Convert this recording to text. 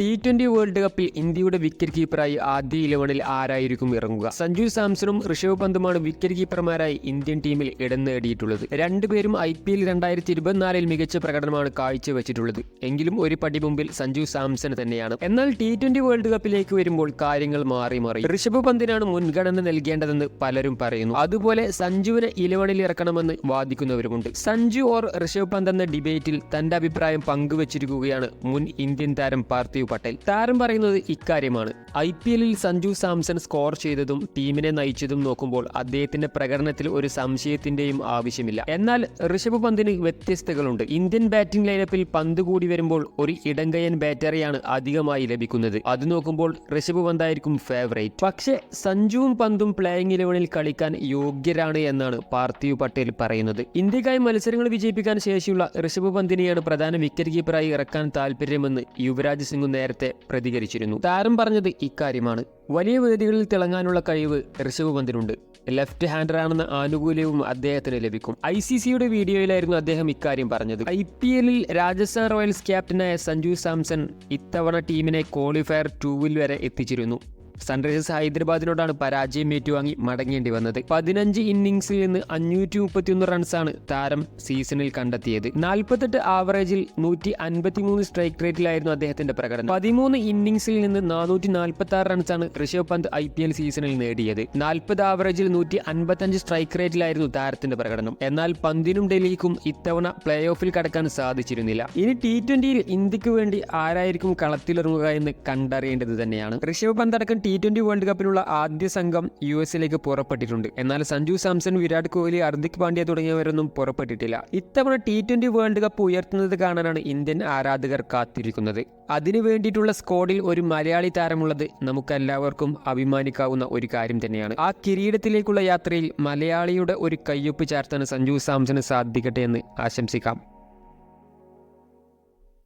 T twenty world കപ്പിൽ ഇന്ത്യയുടെ wicket കീപ്പറായി ആദ്യ ഇലവനിൽ ആരായിരിക്കും ഇറങ്ങുക? സഞ്ജു സാംസണും ഋഷഭ് പന്തുമാണ് വിക്കറ്റ് കീപ്പർമാരായി ഇന്ത്യൻ ടീമിൽ ഇടം നേടിയിട്ടുള്ളത്. രണ്ടുപേരും ഐ പി എൽ രണ്ടായിരത്തി ഇരുപത്തിനാലിൽ മികച്ച പ്രകടനമാണ് കാഴ്ചവെച്ചിട്ടുള്ളത്. എങ്കിലും ഒരു പടി മുമ്പിൽ സഞ്ജു സാംസൺ തന്നെയാണ്. എന്നാൽ ടി ട്വന്റി വേൾഡ് കപ്പിലേക്ക് വരുമ്പോൾ കാര്യങ്ങൾ മാറി മാറി. ഋഷഭ് പന്തിനാണ് മുൻഗണന നൽകേണ്ടതെന്ന് പലരും പറയുന്നു. അതുപോലെ സഞ്ജുവിനെ ഇലവനിൽ ഇറക്കണമെന്ന് വാദിക്കുന്നവരുമുണ്ട്. സഞ്ജു ഓർ ഋഷഭ് പന്ത് എന്ന ഡിബേറ്റിൽ തന്റെ അഭിപ്രായം പങ്കുവച്ചിരിക്കുകയാണ് മുൻ ഇന്ത്യൻ താരം പാർത്ഥിവ് പട്ടേൽ. താരം പറയുന്നത് ഇക്കാര്യമാണ്. ഐ പി എല്ലിൽ സഞ്ജു സാംസൺ സ്കോർ ചെയ്തതും ടീമിനെ നയിച്ചതും നോക്കുമ്പോൾ അദ്ദേഹത്തിന്റെ പ്രകടനത്തിൽ ഒരു സംശയത്തിന്റെയും ആവശ്യമില്ല. എന്നാൽ ഋഷഭ് പന്തിന് വ്യത്യസ്തകളുണ്ട്. ഇന്ത്യൻ ബാറ്റിംഗ് ലൈനപ്പിൽ പന്ത് കൂടി വരുമ്പോൾ ഒരു ഇടങ്കയൻ ബാറ്ററിയാണ് അധികമായി ലഭിക്കുന്നത്. അത് നോക്കുമ്പോൾ ഋഷഭ് പന്തായിരിക്കും ഫേവറേറ്റ് പക്ഷേ സഞ്ജുവും പന്തും പ്ലേയിങ് ഇലവനിൽ കളിക്കാൻ യോഗ്യരാണ് എന്നാണ് പാർത്ഥിവ് പട്ടേൽ പറയുന്നത്. ഇന്ത്യക്കായി മത്സരങ്ങൾ വിജയിപ്പിക്കാൻ ശേഷിയുള്ള ഋഷഭ് പന്തിനെയാണ് പ്രധാന വിക്കറ്റ് കീപ്പറായി ഇറക്കാൻ താല്പര്യമെന്ന് യുവരാജ് സിംഗ് നേരത്തെ പ്രതികരിച്ചിരുന്നു. താരം പറഞ്ഞത് ഇക്കാര്യമാണ്. വലിയ വേദികളിൽ തിളങ്ങാനുള്ള കഴിവ് ഋഷഭ് പന്തിനുണ്ട് ലെഫ്റ്റ് ഹാൻഡർ ആണെന്ന ആനുകൂല്യവും അദ്ദേഹത്തിന് ലഭിക്കും. ഐ സി സിയുടെ വീഡിയോയിലായിരുന്നു അദ്ദേഹം ഇക്കാര്യം പറഞ്ഞത്. ഐ പി എല്ലിൽ രാജസ്ഥാൻ റോയൽസ് ക്യാപ്റ്റനായ സഞ്ജു സാംസൺ ഇത്തവണ ടീമിനെ ക്വാളിഫയർ ടൂവിൽ വരെ എത്തിച്ചിരുന്നു. സൺറൈസേഴ്സ് ഹൈദരാബാദിനോടാണ് പരാജയം ഏറ്റുവാങ്ങി മടങ്ങേണ്ടി വന്നത്. പതിനഞ്ച് ഇന്നിംഗ്സിൽ നിന്ന് അഞ്ഞൂറ്റി മുപ്പത്തിയൊന്ന് റൺസാണ് താരം സീസണിൽ കണ്ടെത്തിയത്. നാൽപ്പത്തെട്ട് ആവറേജിൽ നൂറ്റി അൻപത്തിമൂന്ന് സ്ട്രൈക്ക് റേറ്റിലായിരുന്നു അദ്ദേഹത്തിന്റെ പ്രകടനം. പതിമൂന്ന് ഇന്നിംഗ്സിൽ നിന്ന് നാനൂറ്റി നാൽപ്പത്തി ആറ് റൺസാണ് Rishabh Pant I P L സീസണിൽ നേടിയത്. നാൽപ്പത് ആവറേജിൽ നൂറ്റി അൻപത്തഞ്ച് സ്ട്രൈക്ക് റേറ്റിലായിരുന്നു താരത്തിന്റെ പ്രകടനം. എന്നാൽ പന്തിനും ഡൽഹിക്കും ഇത്തവണ പ്ലേ ഓഫിൽ കടക്കാൻ സാധിച്ചിരുന്നില്ല. ഇനി ടി ട്വന്റിയിൽ ഇന്ത്യയ്ക്ക് വേണ്ടി ആരായിരിക്കും കളത്തിലിറങ്ങുക എന്ന് കണ്ടറിയേണ്ടത് തന്നെയാണ്. ഋഷഭ് പന്ത് അടക്കം ടി ട്വന്റി വേൾഡ് കപ്പിനുള്ള ആദ്യ സംഘം യു എസിലേക്ക് പുറപ്പെട്ടിട്ടുണ്ട്. എന്നാൽ സഞ്ജു സാംസൺ വിരാട് കോഹ്ലി ഹർദിക് പാണ്ഡ്യ തുടങ്ങിയവരൊന്നും പുറപ്പെട്ടിട്ടില്ല. ഇത്തവണ ടി ട്വന്റി വേൾഡ് കപ്പ് ഉയർത്തുന്നത് കാണാനാണ് ഇന്ത്യൻ ആരാധകർ കാത്തിരിക്കുന്നത്. അതിനു വേണ്ടിയിട്ടുള്ള സ്ക്വാഡിൽ ഒരു മലയാളി താരമുള്ളത് നമുക്കെല്ലാവർക്കും അഭിമാനിക്കാവുന്ന ഒരു കാര്യം തന്നെയാണ്. ആ കിരീടത്തിലേക്കുള്ള യാത്രയിൽ മലയാളിയുടെ ഒരു കയ്യൊപ്പ് ചേർത്താണ് സഞ്ജു സാംസന് സാധിക്കട്ടെ എന്ന് ആശംസിക്കാം.